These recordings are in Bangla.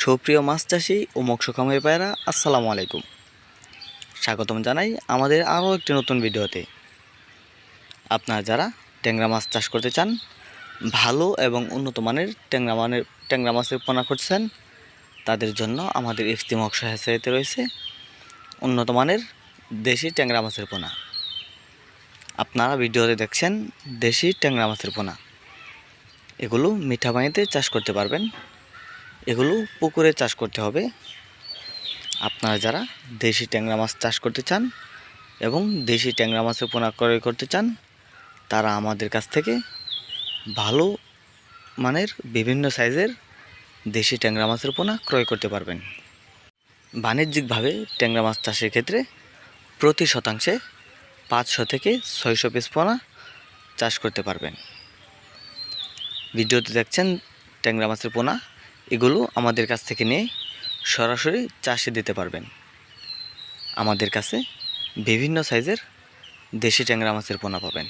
সুপ্রিয় মাছ চাষি ও মৎস্য খামারি পায়রা আসসালামু আলাইকুম। স্বাগতম জানাই আমাদের আরও একটি নতুন ভিডিওতে। আপনারা যারা ট্যাংরা মাছ চাষ করতে চান, ভালো এবং উন্নত মানের ট্যাংরা মানের ট্যাংরা মাছের পোনা করছেন, তাদের জন্য আমাদের এফসি মৎস্য হ্যাচারিতে রয়েছে উন্নত মানের দেশি ট্যাংরা মাছের পোনা। আপনারা ভিডিওতে দেখছেন দেশি ট্যাংরা মাছের পোনা। এগুলো মিঠা পানিতে চাষ করতে পারবেন। এগুলো পুকুরে চাষ করতে হবে। আপনারা যারা দেশি ট্যাংরা মাছ চাষ করতে চান এবং দেশি ট্যাংরা মাছের পোনা ক্রয় করতে চান, তারা আমাদের কাছ থেকে ভালো মানের বিভিন্ন সাইজের দেশি ট্যাংরা মাছের পোনা ক্রয় করতে পারবেন। বাণিজ্যিকভাবে ট্যাংরা মাছ চাষের ক্ষেত্রে প্রতি শতাংশে পাঁচশো থেকে ছয়শো পিস পোনা চাষ করতে পারবেন। ভিডিওতে দেখছেন ট্যাংরা মাছের পোনা এগুলো আমাদের কাছ থেকে নিয়ে সরাসরি চাষে দিতে পারবেন। আমাদের কাছে বিভিন্ন সাইজের দেশি ট্যাংরা মাছের পোনা পাবেন।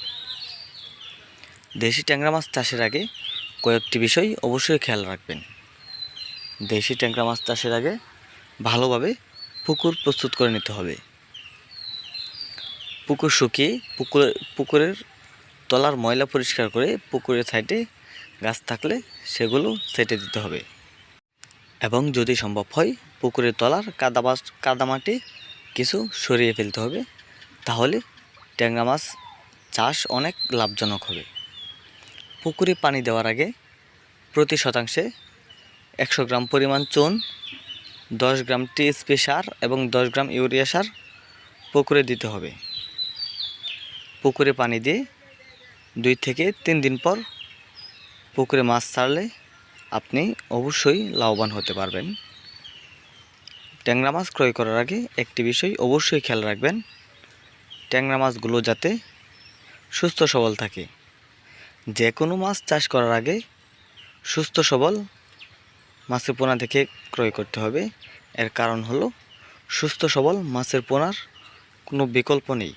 দেশি ট্যাংরা মাছ চাষের আগে কয়েকটি বিষয় অবশ্যই খেয়াল রাখবেন। দেশি ট্যাংরা মাছ চাষের আগে ভালোভাবে পুকুর প্রস্তুত করে নিতে হবে। পুকুর শুকিয়ে পুকুর, পুকুরের তলার ময়লা পরিষ্কার করে পুকুরের সাইডে গাছ থাকলে সেগুলো সেটে দিতে হবে। এবং যদি সম্ভব হয়, পুকুরের তলার কাদামাস কাদামাটি কিছু সরিয়ে ফেলতে হবে। তাহলে ট্যাংরা মাছ চাষ অনেক লাভজনক হবে। পুকুরে পানি দেওয়ার আগে প্রতি শতাংশে একশো গ্রাম পরিমাণ চুন, দশ গ্রাম টিএসপি সার এবং দশ গ্রাম ইউরিয়া সার পুকুরে দিতে হবে। পুকুরে পানি দিয়ে দুই থেকে তিন দিন পর পুকুরে মাছ ছাড়লে আপনি অবশ্যই লাভবান হতে পারবেন। ট্যাংরা মাছ ক্রয় করার আগে একটি বিষয় অবশ্যই খেয়াল রাখবেন। ট্যাংরা মাছগুলো যাতে সুস্থ সবল থাকে। যে কোনো মাছ চাষ করার আগে সুস্থ সবল মাছের পোনা থেকে ক্রয় করতে হবে। এর কারণ হলো সুস্থ সবল মাছের পোনার কোনো বিকল্প নেই।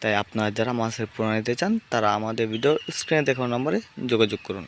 তাই আপনারা যারা মাছের পোনা নিতে চান, তারা আমাদের ভিডিও স্ক্রিনে দেখানো নম্বরে যোগাযোগ করুন।